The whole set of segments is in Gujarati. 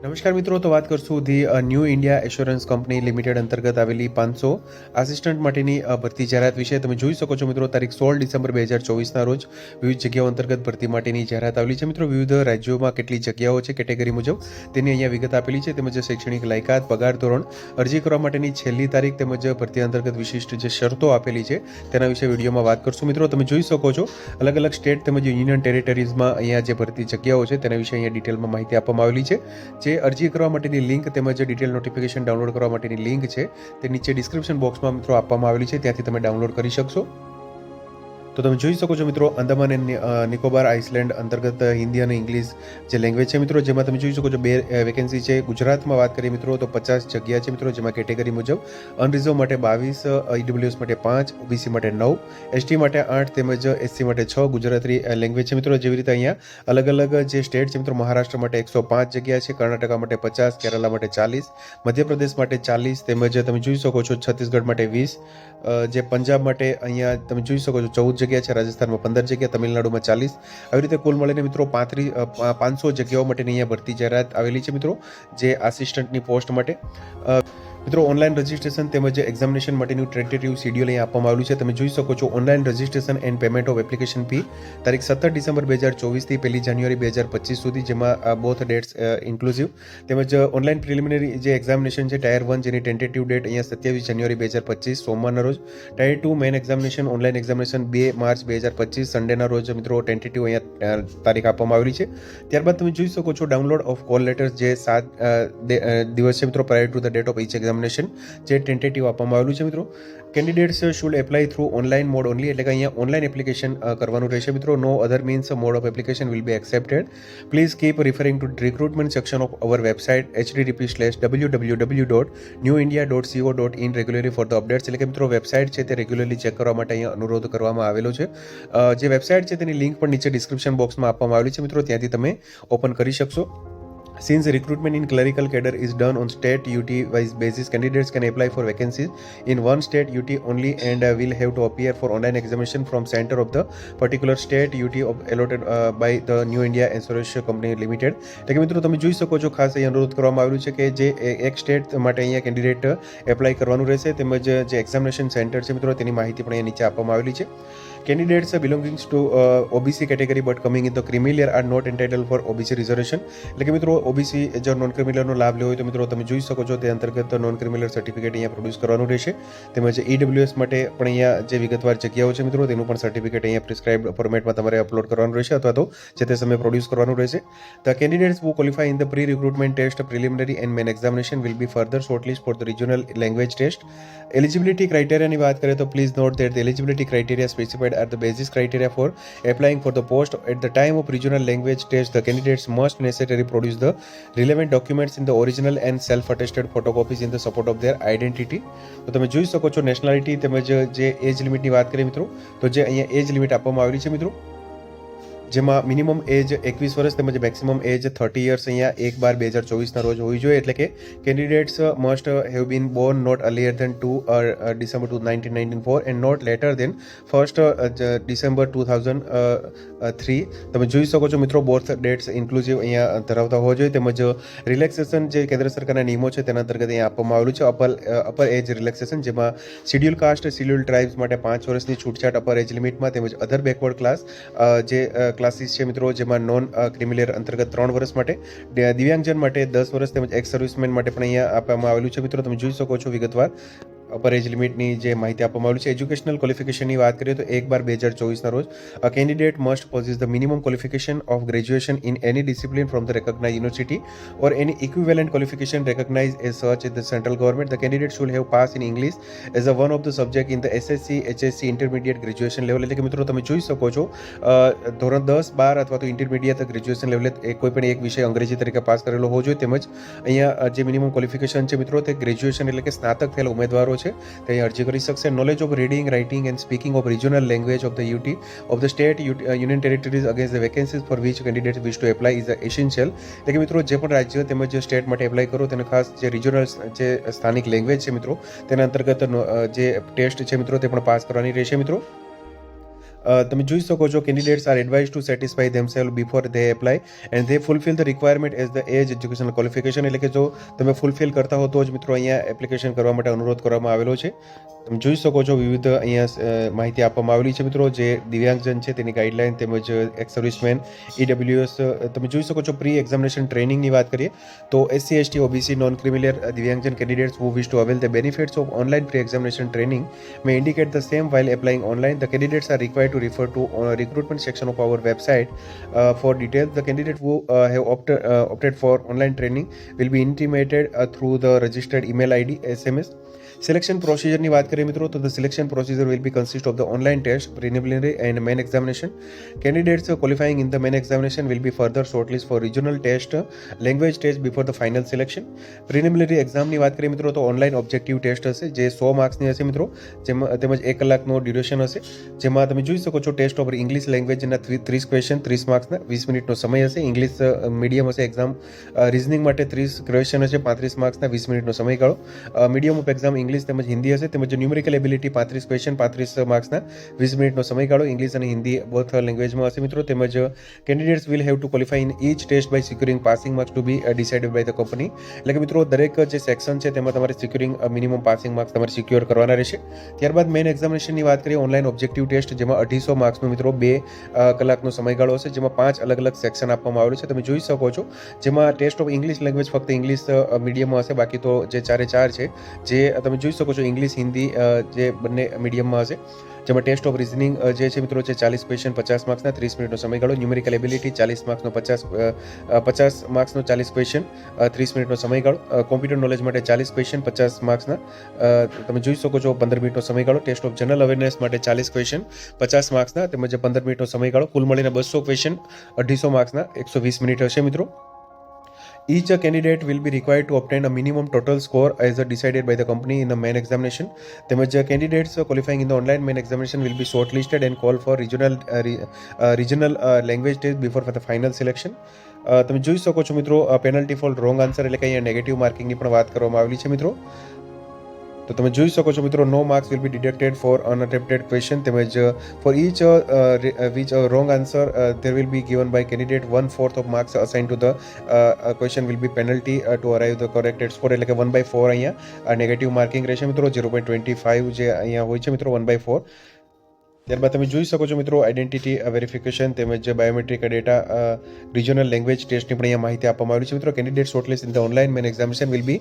નમસ્કાર મિત્રો, તો વાત કરશું the new India assurance company limited અંતર્ગત આવેલી પાંચસો આસિસ્ટન્ટ માટેની ભરતી જાહેરાત વિશે. તમે જોઈ શકો છો મિત્રો, તારીખ સોળ ડિસેમ્બર બે હજાર ચોવીસના રોજ વિવિધ જગ્યાઓ અંતર્ગત ભરતી માટેની જાહેરાત આવેલી છે. મિત્રો, વિવિધ રાજ્યોમાં કેટલી જગ્યાઓ છે, કેટેગરી મુજબ તેની અહીંયા વિગત આપેલી છે. તેમજ શૈક્ષણિક લાયકાત, પગાર ધોરણ, અરજી કરવા માટેની છેલ્લી તારીખ, તેમજ ભરતી અંતર્ગત વિશિષ્ટ જે શરતો આપેલી છે તેના વિશે વિડીયોમાં વાત કરશું. મિત્રો, તમે જોઈ શકો છો અલગ અલગ સ્ટેટ તેમજ યુનિયન ટેરિટરીઝમાં અહીંયા જે ભરતી જગ્યાઓ છે તેના વિશે અહીંયા ડિટેલમાં માહિતી આપવામાં આવેલી છે. જે અરજી કરવા માટેની લિંક તેમજ ડિટેલ નોટિફિકેશન ડાઉનલોડ કરવા માટેની લિંક છે. તે નીચે ડિસ્ક્રિપ્શન બોક્સમાં મિત્રો આપવામાં આવેલી છે. ત્યાંથી તમે ડાઉનલોડ કરી શકશો. તો તમે જોઈ શકો છો મિત્રો અંદામાન એન્ડ નિકોબાર આઇસલેન્ડ અંતર્ગત હિન્દી અને ઇંગ્લિશ જે લેંગ્વેજ છે મિત્રો, જેમાં તમે જોઈ શકો છો બે વેકેન્સી છે. ગુજરાતમાં વાત કરીએ મિત્રો તો પચાસ જગ્યા છે મિત્રો, જેમાં કેટેગરી મુજબ અનરિઝર્વ માટે બાવીસ ઈડબ્લ્યુએસ માટે પાંચ ઓબીસી માટે નવ એસટી માટે આઠ તેમજ એસસી માટે છ ગુજરાતી લેંગ્વેજ છે મિત્રો. જેવી રીતે અહીંયા અલગ અલગ જે સ્ટેટ છે મિત્રો, મહારાષ્ટ્ર માટે એકસો પાંચ જગ્યા છે, કર્ણાટકા માટે પચાસ, કેરલા માટે ચાલીસ, મધ્યપ્રદેશ માટે ચાલીસ તેમજ તમે જોઈ શકો છો છત્તીસગઢ માટે વીસ જે પંજાબ માટે અહીંયા તમે જોઈ શકો છો ચૌદ જગ્યા છે રાજસ્થાનમાં પંદર જગ્યા, તમિલનાડુમાં ચાલીસ. આવી રીતે કુલ મળીને મિત્રો પાંત્રીસ પાંચસો જગ્યાઓ માટેની અહીંયા ભરતી જાહેરાત આવેલી છે મિત્રો, જે આસિસ્ટન્ટની પોસ્ટ માટે. મિત્રો ઓનલાઈન રજિસ્ટ્રેશન તેમજ એક્ઝામિનેશન માટેનું ટ્રેટેટિવ શેડ્યુલ અહીં આપવામાં આવ્યું છે. તમે જોઈ શકો છો online registration and payment of application fee તારીખ સત્તર ડિસેમ્બર બે હજાર ચોવીસથી પહેલી જાન્યુઆરી બે હજાર પચીસ સુધી, જેમાં બોથ ડેટ્સ ઇન્ક્લુઝિવ તેમજ ઓનલાઈન પ્રિલિમિનરી જે એક્ઝામિનેશન છે ટાયર વન જેની ટેન્ટેટિવ ડેટ અહીંયા સત્યાવીસ જાન્યુઆરી બે હજાર પચીસ, સોમવારના રોજ. Tier two main examination online examination બે માર્ચ બે હજાર પચીસ સન્ડેના રોજ, મિત્રો ટેન્ટેટિવ અહીંયા તારીખ આપવામાં આવેલી છે. ત્યારબાદ તમે જોઈ શકો છો ડાઉનલોડ ઓફ કોલ લેટર્સ જે સાત દિવસ છે, મિત્રો prior to the date of each examination જે ટેન્ટેટિવ આપવામાં આવેલું છે મિત્રો. Candidates should apply through online mode only એટલે કે અહીંયા ઓનલાઈન એપ્લિકેશન કરવાનું રહેશે મિત્રો. No other means mode of application will be accepted please keep referring to recruitment section of our website http slash W W W dot new India dot co dot in regularly for the updates એટલે કે મિત્રો વેબસાઇટ છે તે રેગ્યુલરલી ચેક કરવા માટે અહીંયા અનુરોધ કરવામાં આવેલો છે. જે વેબસાઇટ છે તેની લિંક પણ નીચે ડિસ્ક્રિપ્શન બોક્સમાં આપવામાં આવેલી છે મિત્રો. ત્યાંથી તમે ઓપન કરી શકશો. Since recruitment in clerical cadre is done on state UT wise basis, candidates can apply for vacancies in one state UT only and uh, will have to appear for online examination from center of the particular state UT of allotted uh, by the New India Insurance Company Limited. એટલે કે મિત્રો તમે જોઈ શકો છો ખાસ અહીં અનુરોધ કરવામાં આવ્યું છે કે જે એક સ્ટેટ માટે અહીંયા કેન્ડિડેટ એપ્લાય કરવાનું રહેશે તેમજ જે એક્ઝામિનેશન સેન્ટર છે મિત્રો તેની માહિતી પણ અહીંયા નીચે આપવામાં આવેલી છે to uh, OBC category but coming in the creamy layer are not entitled for OBC reservation એટલે કે મિત્રો OBC જો નોન ક્રિમિનલનો લાભ લેવો હોય તો મિત્રો તમે જોઈ શકો છો તે અંતર્ગત નોન ક્રિમિનલ સર્ટિફિકેટ અહીંયા પ્રોડ્યુસ કરવાનું રહેશે તેમજ ઈડબ્લ્યુએસ માટે પણ અહીંયા જે વિગતવાર જગ્યાઓ છે મિત્રો તેનું પણ સર્ટિફિકેટ અહીંયા પ્રિસ્ક્રાઇબ ફોર્મેટમાં તમારે અપલોડ કરવાનું રહેશે અથવા તો જે તે સમયે પ્રોડ્યુસ કરવાનું રહેશે the candidates who qualify in the pre-recruitment test preliminary and main examination will be further shortlisted for the regional language test eligibility criteria ની વાત કરીએ તો please note that the eligibility criteria specified are the basis criteria for applying for the post at the time of regional language test the candidates must necessarily produce the relevant documents in the original and self attested photocopies in the support of their identity તો તમે જોઈ શકો છો નેશનાલિટી તેમજ જે એજ લિમિટની વાત કરીએ મિત્રો તો જે અહીંયા એજ લિમિટ આપવામાં આવેલી છે મિત્રો જેમાં મિનિમમ એજ એકવીસ વર્ષ તેમજ મેક્સિમમ એજ થર્ટી યર્સ અહીંયા એક બાર બે હજાર ચોવીસના રોજ હોવી જોઈએ. એટલે કે candidates must have been born not earlier than two December two nineteen nineteen four and not later than first December two thousand three તમે જોઈ શકો છો મિત્રો બોર્થ ડેટ્સ ઇન્ક્લુઝિવ અહીંયા ધરાવતા હોવા જોઈએ. તેમજ રિલેક્સેશન જે કેન્દ્ર સરકારના નિયમો છે તેના અંતર્ગત અહીંયા આપવામાં આવેલું છે. અપર અપર એજ રિલેક્સેશન જેમાં શિડ્યુલ કાસ્ટ શિડ્યુલ ટ્રાઇબ્સ માટે પાંચ વર્ષની છૂટછાટ અપર એજ લિમિટમાં તેમજ અધર બેકવર્ડ ક્લાસ જે ક્લાસીસ છે મિત્રો, જેમાં નોન ક્રિમિલિયર અંતર્ગત ત્રણ વર્ષ માટે દિવ્યાંગજન માટે દસ વર્ષ તેમજ એક્સ સર્વિસમેન માટે પણ અહીંયા આપવામાં આવેલું છે મિત્રો. તમે જોઈ શકો છો વિગતવાર. અપર એજ લિમિટની જે માહિતી આપવામાં આવી છે એજ્યુકેશનલ ક્વોલિફિકેશનની વાત કરીએ તો એક બાર બે હજાર ચોવીસના રોજ a candidate must possess the minimum qualification of graduation in any discipline from the recognise university or any equivalent qualification recognized as such in the central government, the candidate should have passed in English as a one of the subject in the SSC, HSC, intermediate graduation level. એટલે કે મિત્રો તમે જોઈ શકો છો અ, ધોરણ દસ બાર અથવા તો ઇન્ટરમીડિયેટ ગ્રેજ્યુએશન લેવલે એ કોઈ પણ એક વિષય અંગ્રેજી તરીકે પાસ કરેલો હોવો જોઈએ. તેમજ અહીંયા અ, જે મિનિમમ ક્વોલિફિકેશન છે મિત્રો તે ગ્રેજ્યુએશન એટલે કે સ્નાતક થયેલા ઉમેદવારો છે. તે અરજી કરી શકશે. Knowledge of reading writing and speaking of regional language of the UT of the state union territories against the vacancies for which candidate which to apply is essential એટલે કે મિત્રો, જે પણ રાજ્ય તેમજ સ્ટેટ માટે એપ્લાય કરો, તેને ખાસ જે રિજનલ જે સ્થાનિક લેંગ્વેજ છે મિત્રો, તેના અંતર્ગત જે ટેસ્ટ છે મિત્રો, તે પણ પાસ કરવાની રહેશે મિત્રો. તમે જોઈ શકો છો candidates are advise to satisfy themself before they apply and they fulfil the requirement as the age educational qualification એટલે કે જો તમે ફૂલફિલ કરતા હો તો જ મિત્રો અહીંયા એપ્લિકેશન કરવા માટે અનુરોધ કરવામાં આવેલો છે. તમે જોઈ શકો છો વિવિધ અહીંયા માહિતી આપવામાં આવેલી છે મિત્રો. જે દિવ્યાંગજન છે તેની ગાઈડલાઇન તેમજ એક્સ સર્વિસમેન ઈડબ્લ્યુએસ તમે જોઈ શકો છો પ્રી એક્ઝામિનેશન ટ્રેનિંગની વાત કરીએ તો SC ST OBC non creamy layer divyangjan candidates who wish to avail the benefits of online pre examination training may indicate the same while applying online the candidates are required to refer to uh, recruitment section of our website uh, for details. The candidate who uh, have opted, uh, opted for online training will be intimated uh, through the registered email ID SMS. Selection પ્રોસિજરની વાત કરીએ મિત્રો તો the selection procedure will be consist of the online test preliminary and main examination candidates qualifying in the main examination will be further shortlist for regional test language test before the final selection preliminary એક્ઝામની વાત કરીએ મિત્રો તો ઓનલાઈન ઓબ્જેક્ટિવ ટેસ્ટ હશે જે સો માર્ક્સની હશે મિત્રો જેમાં તેમજ એક કલાકનો ડ્યુરેશન હશે જેમાં તમે જોઈ શકો છો ટેસ્ટ ઓફ ઇંગ્લિશ લેંગ્વેજના ત્રીસ ક્વેશ્ચન ત્રીસ માર્ક્સના વીસ મિનિટનો સમય હશે ઇંગ્લિશ મીડિયમ હશે એક્ઝામ રિઝનિંગ માટે ત્રીસ ક્વેશ્ચન હશે પાંત્રીસ માર્ક્સના વીસ મિનિટનો સમયગાળો મીડિયમ ઓફ એક્ઝામ ઇંગ્લિશ તેમજ હિન્દી હશે તેમજ ન્યુમેરિકલ એબિલિટી પાંત્રીસ ક્વેશ્ચન પાંત્રીસ માર્ક્સના વીસ મિનિટનો સમયગાળો ઇંગ્લિશ અને હિન્દી બોથ લેંગ્વેજમાં હશે મિત્રો તેમજ candidates will have to qualify in each test by securing passing marks to be decided by the company એટલે કે મિત્રો દરેક જે સેક્શન છે તેમાં તમારે સિક્યુરિંગ મિનિમમ પાસિંગ માર્ક્સ તમારે સિક્યોર કરવાના રહેશે ત્યારબાદ મેઇન એક્ઝામિનેશનની વાત કરીએ ઓનલાઈન ઓબ્જેક્ટિવ ટેસ્ટ જેમાં અઢીસો માર્ક્સનો મિત્રો બે કલાકનો સમયગાળો હશે, જેમાં પાંચ અલગ અલગ સેક્શન આપવામાં આવેલું છે. તમે જોઈ શકો છો, જેમાં ટેસ્ટ ઓફ ઇંગ્લિશ લેંગ્વેજ ફક્ત ઇંગ્લિશ મીડિયમમાં હશે, બાકી તો જે ચારે ચાર છે, જે તમે જોઈ શકો છો ઇંગ્લિશ, હિન્દી જે બંને મીડિયમમાં હશે. જેમાં ટેસ્ટ ઓફ રિઝનિંગ જે છે મિત્રો છે ચાલીસ ક્વેશ્ચન પચાસ માર્ક્સના ત્રીસ મિનિટનો સમયગાળો ન્યુમેરિકલ એબિલિટી ચાલીસ માર્ક્સનો પચાસ પચાસ માર્ક્સનો ચાલીસ ક્વેશ્ચન ત્રીસ મિનિટનો સમયગાળો કોમ્પ્યુટર નોલેજ માટે ચાલીસ ક્વેશ્ચન પચાસ માર્ક્સના તમે જોઈ શકો છો પંદર મિનિટનો સમયગાળો ટેસ્ટ ઓફ જનરલ અવેરનેસ માટે ચાલીસ ક્વેશ્ચન પચાસ માર્ક્સના તેમજ પંદર મિનિટનો સમયગાળો કુલ મળીને બસો ક્વેશ્ચન અઢીસો માર્ક્સના એકસો વીસ મિનિટ હશે મિત્રો. Each candidate will be required to obtain a minimum total score as decided by the company in the main examination. તેમજ candidates qualifying in the online main examination will be shortlisted and called for regional uh, re- uh, regional uh, language test before for the final selection. અ, તમે જોઈ શકો છો મિત્રો પેનલ્ટી ફોર રોંગ આન્સર એટલે કે અહીંયા નેગેટિવ માર્કિંગની પણ વાત કરવામાં આવેલી છે મિત્રો તો તમે જોઈ શકો છો મિત્રો no marks will be deducted for unattempted question તેમજ for each which wrong answer there will be given by candidate one fourth of marks assign to the question will be penalty to arrive the the corrected એટલે કે વન બાય ફોર અહીંયા નેગેટિવ માર્કિંગ રહેશે મિત્રો ઝીરો પોઈન્ટ ટ્વેન્ટી ફાઇવ જે અહીંયા હોય છે મિત્રો વન બાય ફોર ત્યારબાદ તમે જોઈ શકો છો મિત્રો આઈડેન્ટિટી વેરિફિકેશન તેમજ બાયોમેટ્રિક ડેટા રિજનલ લેંગ્વેજ ટેસ્ટની પણ અહીંયા માહિતી આપવામાં આવી છે. મિત્રો candidate shortlist in the online main examination will be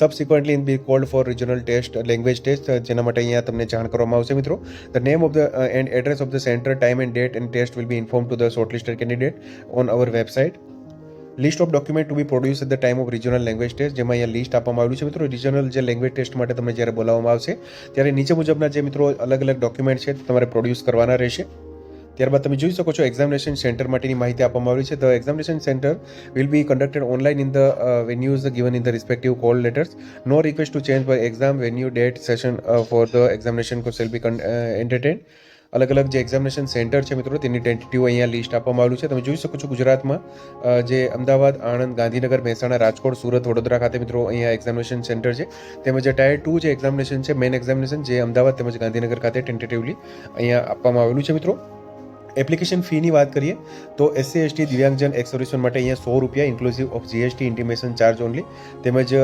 subsequently in be called for regional test language test જેના માટે અહીંયા તમને જાણ કરવામાં આવશે મિત્રો. The name of the and address of the centre time and date and test will be inform to the shortlisted candidate on our website list of document to be produce at the time of regional language test જેમાં અહીંયા લિસ્ટ આપવામાં આવ્યું છે મિત્રો. રિજનલ જે લેંગ્વેજ ટેસ્ટ માટે તમને જ્યારે બોલાવવામાં આવશે, ત્યારે નીચે મુજબના જે મિત્રો અલગ અલગ ડોક્યુમેન્ટ છે તમારે પ્રોડ્યુસ કરવાના રહેશે. ત્યારબાદ તમે જોઈ શકો છો એક્ઝામિનેશન સેન્ટર માટેની માહિતી આપવામાં આવી છે. The examination centre will be conducted online in the venues given in the respective call letters no request to change by exam venue date session for the examination shall be entertain અલગ અલગ જે એક્ઝામિનેશન સેન્ટર છે મિત્રો, તેની ટેન્ટેટિવ અહીંયા લિસ્ટ આપવામાં આવ્યું છે. તમે જોઈ શકો છો ગુજરાતમાં જે અમદાવાદ, આણંદ, ગાંધીનગર, મહેસાણા, રાજકોટ, સુરત, વડોદરા ખાતે મિત્રો અહીંયા એક્ઝામિનેશન સેન્ટર છે. તેમજ ટાયર ટુ જે એક્ઝામિનેશન છે મેન એક્ઝામિનેશન જે અમદાવાદ તેમજ ગાંધીનગર ખાતે ટેન્ટેટિવલી અહીંયા આપવામાં આવેલું છે મિત્રો. એપ્લિકેશન ફીની વાત કરીએ, તો SC ST divyangjan ex serviceman માટે અહીંયા સો રૂપિયા inclusive of GST intimation charge only તેમજ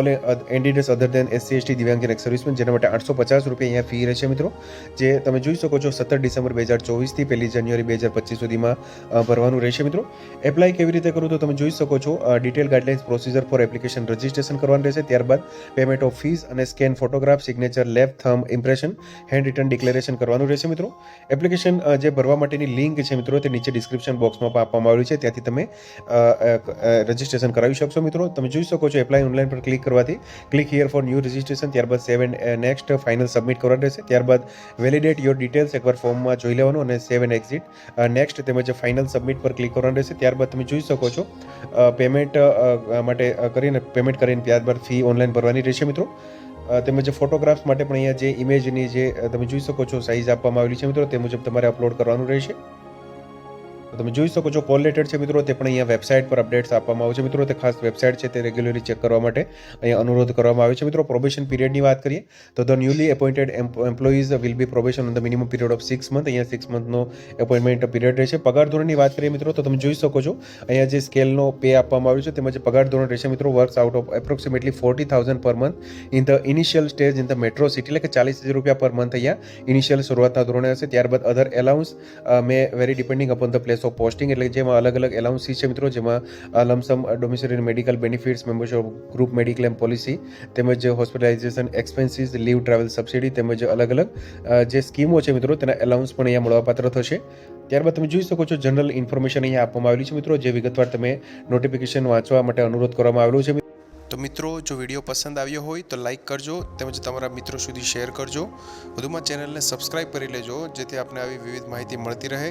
all candidates other than SC ST divyangjan ex serviceman જેના માટે આઠસો પચાસ રૂપિયા અહીંયા ફી રહેશે મિત્રો. જે તમે જોઈ શકો છો સત્તર ડિસેમ્બર બે હજાર ચોવીસથી પહેલી જાન્યુઆરી બે હજાર પચીસ સુધીમાં ભરવાનું રહેશે મિત્રો. એપ્લાય કેવી રીતે કરવું તો તમે જોઈ શકો છો detail guidelines procedure for application registration કરવાનું રહેશે. ત્યારબાદ પેમેન્ટ ઓફ ફીસ અને scan photograph signature left thumb impression hand written declaration કરવાનું રહેશે મિત્રો. એપ્લિકેશન જે ભરવા માટેની લિંક છે મિત્રો, તે નીચે ડિસ્ક્રિપ્શન બોક્સમાં પણ આપવામાં આવ્યું છે. ત્યાંથી તમે રજિસ્ટ્રેશન કરાવી શકશો મિત્રો. તમે જોઈ શકો છો એપ્લાય ઓનલાઈન પર ક્લિક કરવાથી. Click here for new registration ત્યારબાદ save and next final submit કરવાનું રહેશે. ત્યારબાદ વેલિડેટ યોર ડિટેલ્સ એકવાર ફોર્મમાં જોઈ લેવાનું અને સેવ એન્ડ એક્ઝિટ નેક્સ્ટ તેમજ ફાઇનલ સબમિટ પર ક્લિક કરવાનું રહેશે. ત્યારબાદ તમે જોઈ શકો છો પેમેન્ટ માટે કરીને પેમેન્ટ કરીને ત્યારબાદ ફી ઓનલાઈન ભરવાની રહેશે મિત્રો. તેમજ ફોટોગ્રાફ્સ માટે પણ અહીંયા જે ઇમેજની જે તમે જોઈ શકો છો સાઇઝ આપવામાં આવેલી છે મિત્રો, તે મુજબ તમારે અપલોડ કરવાનું રહેશે. તમે જોઈ શકો છો કોલ લેટર છે મિત્રો. તે પણ અહીંયા વેબસાઇટ પર અપડેટ્સ આપવામાં આવે છે. મિત્રો, તે ખાસ વેબસાઇટ છે તે રેગ્યુલરલી ચેક કરવા માટે અહીંયા અનુરોધ કરવામાં આવે છે. મિત્રો પ્રોબેશન પીરિયડની વાત કરીએ, તો the newly appointed employees will be probation on the minimum period of six month અહીંયા સિક્સ મંથનો એપોઇન્ટમેન્ટ પીરિયડ રહેશે. પગાર ધોરણની વાત કરીએ મિત્રો, તો તમે જોઈ શકો છો, અહીંયા જે સ્કેલનો પે આપવામાં આવ્યો છે તેમજ પગાર ધોરણ રહેશે મિત્રો works out of approximately forty thousand per month in the initial stage in the metro city એટલે કે ચાલીસ હજાર રૂપિયા પર મંથ અહીંયા ઇનિશિયલ શરૂઆતના ધોરણે હશે. ત્યારબાદ other allowance may vary depending upon the place of posting એટલે જેમાં અલગ અલગ એલાઉન્સીસ છે મિત્રો, જેમાં lump sum domiciliary medical benefits membership group mediclaim policy તેમજ hospitalisation expenses leave travel subsidy તેમજ અલગ અલગ જે સ્કીમો છે મિત્રો, તેના એલાઉન્સ પણ અહીંયા મળવાપાત્ર થશે. ત્યારબાદ તમે જોઈ શકો છો જનરલ ઇન્ફોર્મેશન અહીંયા આપવામાં આવેલી છે મિત્રો, જે વિગતવાર તમે નોટિફિકેશન વાંચવા માટે અનુરોધ કરવામાં આવેલો છે. તો મિત્રો, જો વીડિયો પસંદ આવ્યો હોય, તો લાઇક કરજો, તેમજ તમારા મિત્રો સુધી શેર કરજો. વધુમાં ચેનલને સબસ્ક્રાઇબ કરી લેજો, જેથી આપને આવી વિવિધ માહિતી મળતી રહે.